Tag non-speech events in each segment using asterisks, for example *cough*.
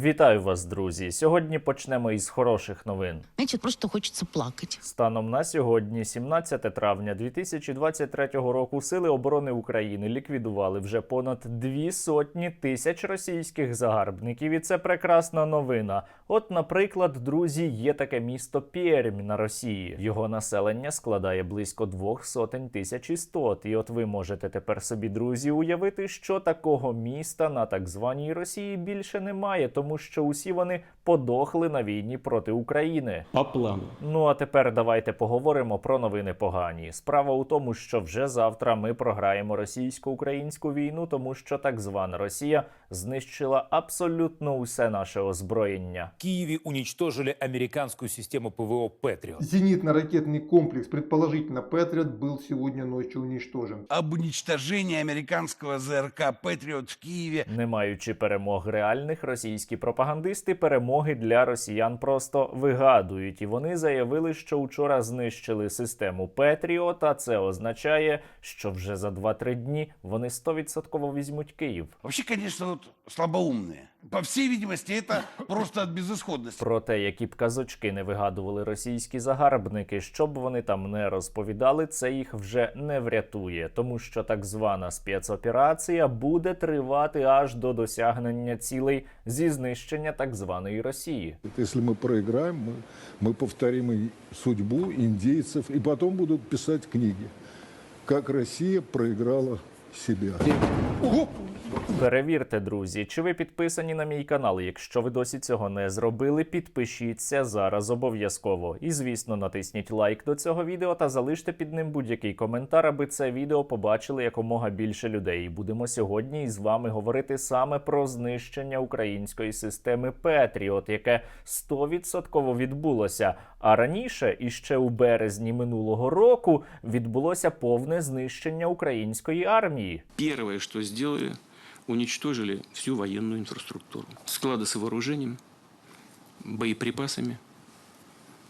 Вітаю вас, друзі! Сьогодні почнемо із хороших новин. Знаете, просто хочется плакать. Станом на сьогодні, 17 травня 2023 року, сили оборони України ліквідували вже понад дві сотні тисяч російських загарбників, і це прекрасна новина. От, наприклад, друзі, є таке місто Пермь на Росії. Його населення складає близько двох сотень тисяч істот. І от ви можете тепер собі, друзі, уявити, що такого міста на так званій Росії більше немає, тому що усі вони подохли на війні проти України. По плану. Ну а тепер давайте поговоримо про новини погані. Справа у тому, що вже завтра ми програємо російсько-українську війну, тому що так звана Росія знищила абсолютно усе наше озброєння. В Киеве уничтожили американскую систему ПВО «Патриот». Зенитно-ракетный комплекс, предположительно Патриот, был сегодня ночью уничтожен. об уничтожении американского ЗРК «Патриот» в Киеве. Не маючи перемог реальних, російські пропагандисти перемоги для росіян просто вигадують, і вони заявили, що вчора знищили систему Петріот, а це означає, що вже за 2-3 дні вони 100% візьмуть Київ. Взагалі, звісно, вот слабоумные. По всей видимости, это *coughs* просто от безысходности. Про те, які б казочки не вигадували російські загарбники, що б вони там не розповідали, це їх вже не врятує, тому що так звана спецоперація буде тривати аж до досягнення цілей зі знищення так званої Росії. Это Если мы проиграем, мы, мы повторим и судьбу индейцев, и потом будут писать книги, как Россия проиграла себя. Перевірте, друзі, чи ви підписані на мій канал. Якщо ви досі цього не зробили, підпишіться зараз обов'язково. І звісно, натисніть лайк до цього відео та залиште під ним будь-який коментар, аби це відео побачили якомога більше людей. І будемо сьогодні із вами говорити саме про знищення української системи Петріот, яке 100% відбулося. А раніше, іще у березні минулого року, відбулося повне знищення української армії. Первое, что сделали, уничтожили всю военную инфраструктуру. Склады с вооружением, боеприпасами,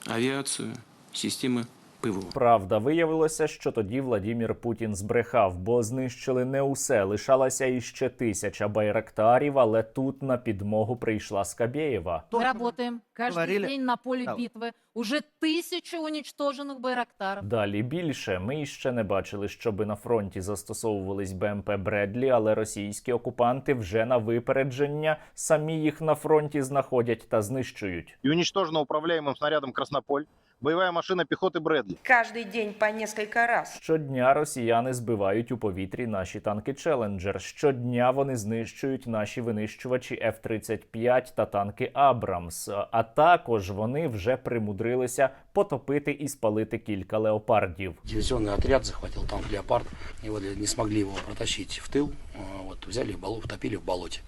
авиацию, системы ПВО. Правда, виявилося, що тоді Владімір Путін збрехав, бо знищили не усе. Лишалася іще тисяча байрактарів, але тут на підмогу прийшла Скабєєва. Мы работаем каждый говорили- день на поле Да. битвы. Уже тысячи уничтоженных байрактаров. Далі більше ми іще не бачили, щоби на фронті застосовувались БМП Бредлі, але російські окупанти вже на випередження самі їх на фронті знаходять та знищують. и уничтожена управляемым снарядом «Краснополь» боевая машина пехоты «Брэдли». каждый день по несколько раз. Щодня росіяни збивають у повітрі наші танки Челенджер. Щодня вони знищують наші винищувачі F-35 та танки Абрамс. А також вони вже примудрилися потопити і спалити кілька леопардів. Дивизионный отряд захватил танк «Леопард». И вот не смогли его протащить в тыл. А, Вот, взяли и боло- утопили в болоте.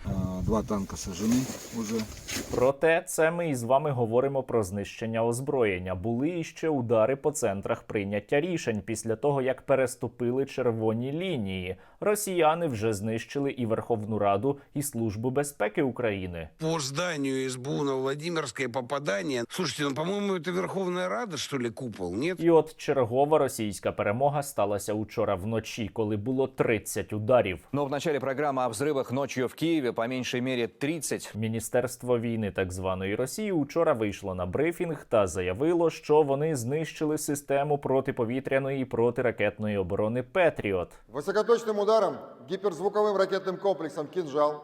Два танка сожжены уже. Проте це ми із вами говоримо про знищення озброєння. Були іще удари по центрах прийняття рішень після того, як переступили червоні лінії. Росіяни вже знищили і Верховну Раду, і Службу безпеки України. По зданию СБУ на Владимирское попадание. Слушайте, ну, по-моему, это Верховная Рада, что ли, купол, нет? І от чергова російська перемога сталася учора вночі, коли було 30 ударів. Но в начале программы о взрывах ночью в Киеве по меньшей мере 30. Міністерство війни так званої Росії учора вийшло на брифінг та заявило, що вони знищили систему протиповітряної і протиракетної оборони Петріот. Высокоточным ударом гиперзвуковым ракетным комплексом «Кинжал»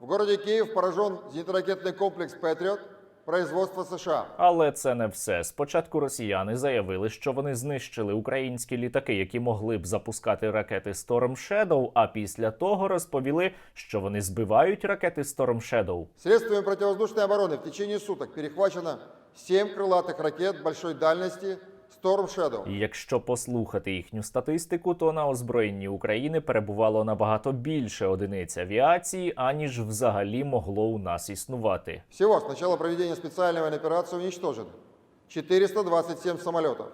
в городе Киев поражен зенитно-ракетный комплекс «Патриот» производства США. Але це не все. Спочатку росіяни заявили, що вони знищили українські літаки, які могли б запускати ракети Storm Shadow, а після того розповіли, що вони збивають ракети Storm Shadow. Средствами противовоздушной обороны в течение суток перехвачено 7 крилатих ракет большої дальності Storm Shadow. І якщо послухати їхню статистику, то на озброєнні України перебувало набагато більше одиниць авіації, аніж взагалі могло у нас існувати. Всього з початку проведення спеціальної операції уничтожено 427 самолетов,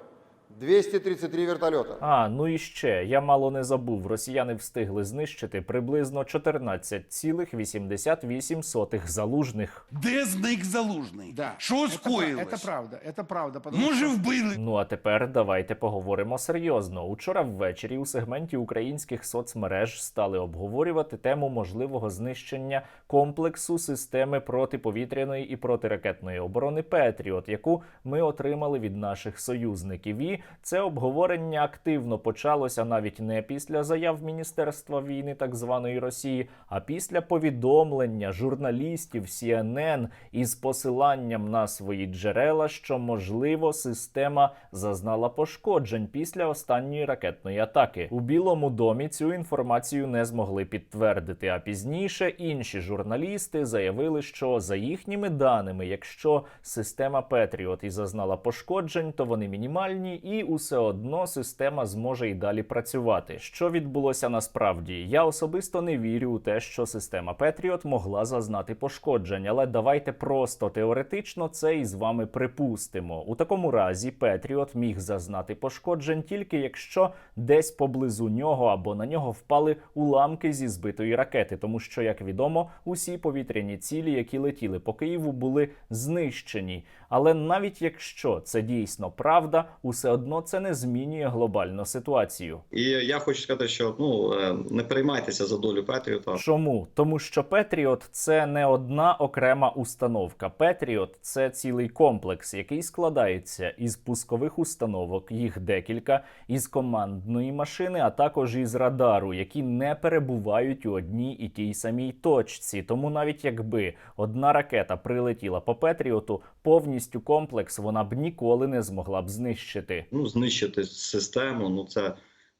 233 вертолета. А, ну і ще я мало не забув. Росіяни встигли знищити приблизно 14,88 залужних. Де зник залужний? Да. Що скоїлось? Это правда, это правда. Може, вбили? Ну а тепер давайте поговоримо серйозно. Учора ввечері у сегменті українських соцмереж стали обговорювати тему можливого знищення комплексу системи протиповітряної і протиракетної оборони Петріот, яку ми отримали від наших союзників. І це обговорення активно почалося навіть не після заяв Міністерства війни так званої Росії, а після повідомлення журналістів CNN із посиланням на свої джерела, що можливо система зазнала пошкоджень після останньої ракетної атаки. У Білому домі цю інформацію не змогли підтвердити. А пізніше інші журналісти заявили, що за їхніми даними, якщо система Петріот і зазнала пошкоджень, то вони мінімальні, і усе одно система зможе і далі працювати. Що відбулося насправді? Я особисто не вірю у те, що система Петріот могла зазнати пошкоджень, але давайте просто теоретично це із вами припустимо. У такому разі Петріот міг зазнати пошкоджень тільки якщо десь поблизу нього або на нього впали уламки зі збитої ракети, тому що, як відомо, усі повітряні цілі, які летіли по Києву, були знищені. Але навіть якщо це дійсно правда, усе одно це не змінює глобальну ситуацію. І я хочу сказати, що ну е, не переймайтеся за долю Петріота. Чому? Тому що Петріот це не одна окрема установка. Петріот це цілий комплекс, який складається із пускових установок, їх декілька, із командної машини, а також із радару, які не перебувають у одній і тій самій точці. Тому навіть якби одна ракета прилетіла по Петріоту, повністю комплекс вона б ніколи не змогла б знищити. Ну знищити систему, ну це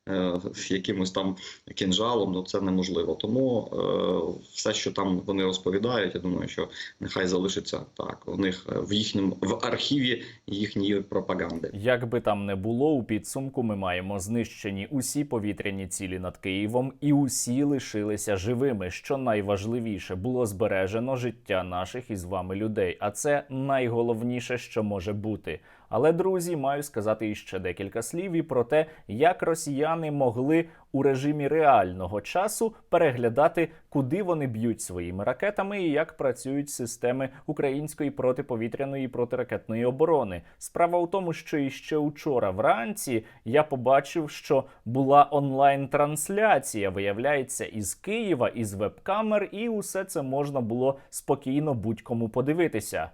е, якимось там кінжалом, ну це неможливо. Тому е, все, що там вони розповідають, я думаю, що нехай залишиться так. У них е, в їхньому в архіві їхньої пропаганди. Як би там не було, у підсумку ми маємо знищені усі повітряні цілі над Києвом, і усі лишилися живими. Що найважливіше було збережено життя наших із вами людей. А це найголовніше, що може бути. Але друзі, маю сказати іще декілька слів і про те, як росіяни могли у режимі реального часу переглядати, куди вони б'ють своїми ракетами і як працюють системи української протиповітряної і протиракетної оборони. Справа у тому, що іще учора вранці я побачив, що була онлайн-трансляція, виявляється, із Києва, із веб-камер, і усе це можна було спокійно будь-кому подивитися.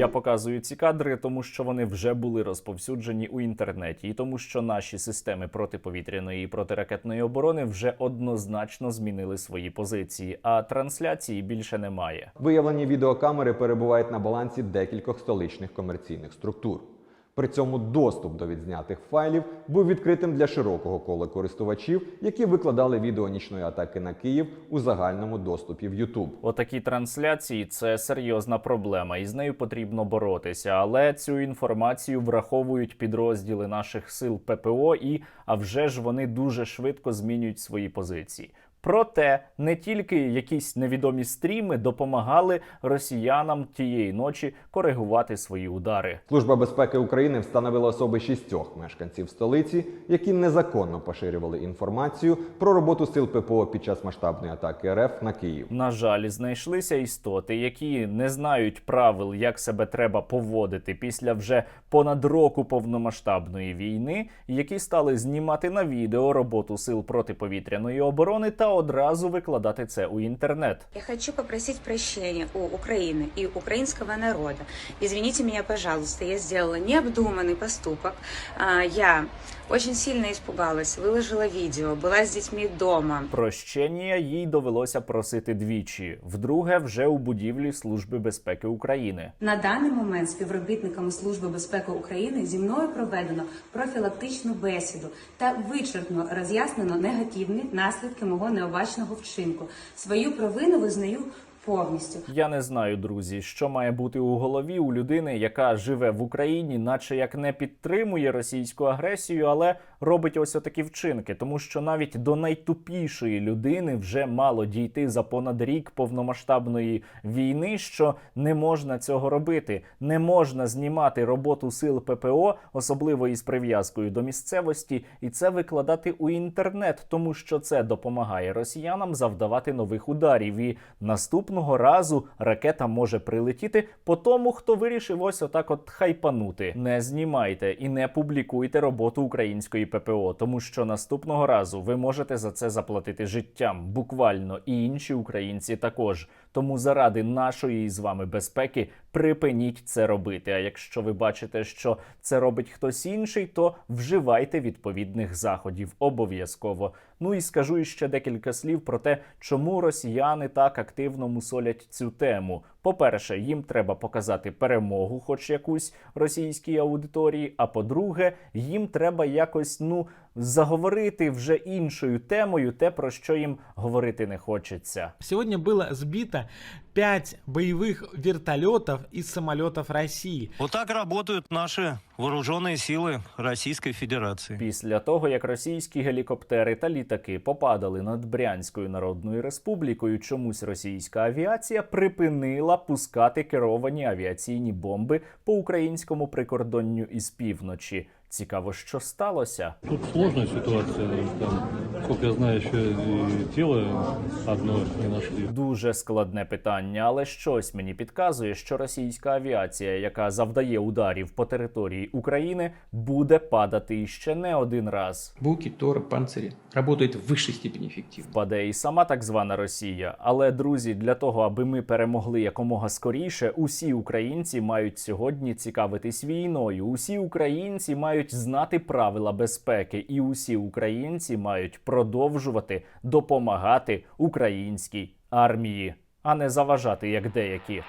Я показую ці кадри, тому що вони вже були розповсюджені у інтернеті, і тому, що наші системи протиповітряної і протиракетної оборони вже однозначно змінили свої позиції, а трансляції більше немає. Виявлені відеокамери перебувають на балансі декількох столичних комерційних структур. При цьому доступ до відзнятих файлів був відкритим для широкого кола користувачів, які викладали відео нічної атаки на Київ у загальному доступі в YouTube. Отакі трансляції це серйозна проблема, і з нею потрібно боротися. Але цю інформацію враховують підрозділи наших сил ППО, і а вже ж вони дуже швидко змінюють свої позиції. Проте не тільки якісь невідомі стріми допомагали росіянам тієї ночі коригувати свої удари. Служба безпеки України встановила особи шістьох мешканців столиці, які незаконно поширювали інформацію про роботу сил ППО під час масштабної атаки РФ на Київ. На жаль, знайшлися істоти, які не знають правил, як себе треба поводити після вже понад року повномасштабної війни, які стали знімати на відео роботу сил протиповітряної оборони та одразу викладати це у інтернет. Я хочу попросить прощення у України і українського народу. Извините мене, пожалуйста, я зробила необдуманий поступок. Я очень сильно испугалась, выложила видео, была с детьми дома. Прощення їй довелося просити двічі, вдруге вже у будівлі Служби безпеки України. На даний момент співробітниками Служби безпеки України зі мною проведено профілактичну бесіду та вичерпно роз'яснено негативні наслідки мого необачного вчинку. Свою провину визнаю повністю. Я не знаю, друзі, що має бути у голові у людини, яка живе в Україні, наче як не підтримує російську агресію, але робить ось отакі вчинки, тому що навіть до найтупішої людини вже мало дійти за понад рік повномасштабної війни, що не можна цього робити. Не можна знімати роботу сил ППО, особливо із прив'язкою до місцевості, і це викладати у інтернет, тому що це допомагає росіянам завдавати нових ударів. І наступного разу ракета може прилетіти по тому, хто вирішив ось отак от хайпанути. Не знімайте і не публікуйте роботу української ППО, тому що наступного разу ви можете за це заплатити життям, буквально і інші українці також. Тому заради нашої з вами безпеки припиніть це робити. А якщо ви бачите, що це робить хтось інший, то вживайте відповідних заходів обов'язково. Ну і скажу ще декілька слів про те, чому росіяни так активно мусолять цю тему. По-перше, їм треба показати перемогу, хоч якусь російській аудиторії. А по-друге, їм треба якось ну заговорити вже іншою темою, те про що їм говорити не хочеться. Сьогодні було збито 5 бойових вертольотів із самолітів Росії. Отак працюють работают наши вооруженные Російської Федерации. Після того, як російські гелікоптери та літаки попадали над Брянською Народною Республікою, чомусь російська авіація припинила пускати керовані авіаційні бомби по українському прикордонню із півночі. Цікаво, що сталося. Тут сложная ситуация. Там, сколько я знаю, еще и тело одно не нашли. Дуже складне питання, але щось мені підказує, що російська авіація, яка завдає ударів по території України, буде падати іще не один раз. Буки, Торы, панцири работают в высшей степени эффективно. Впаде і сама так звана Росія. Але друзі, для того, аби ми перемогли якомога скоріше, усі українці мають сьогодні цікавитись війною. Усі українці мають знати правила безпеки, і усі українці мають продовжувати допомагати українській армії, а не заважати як деякі.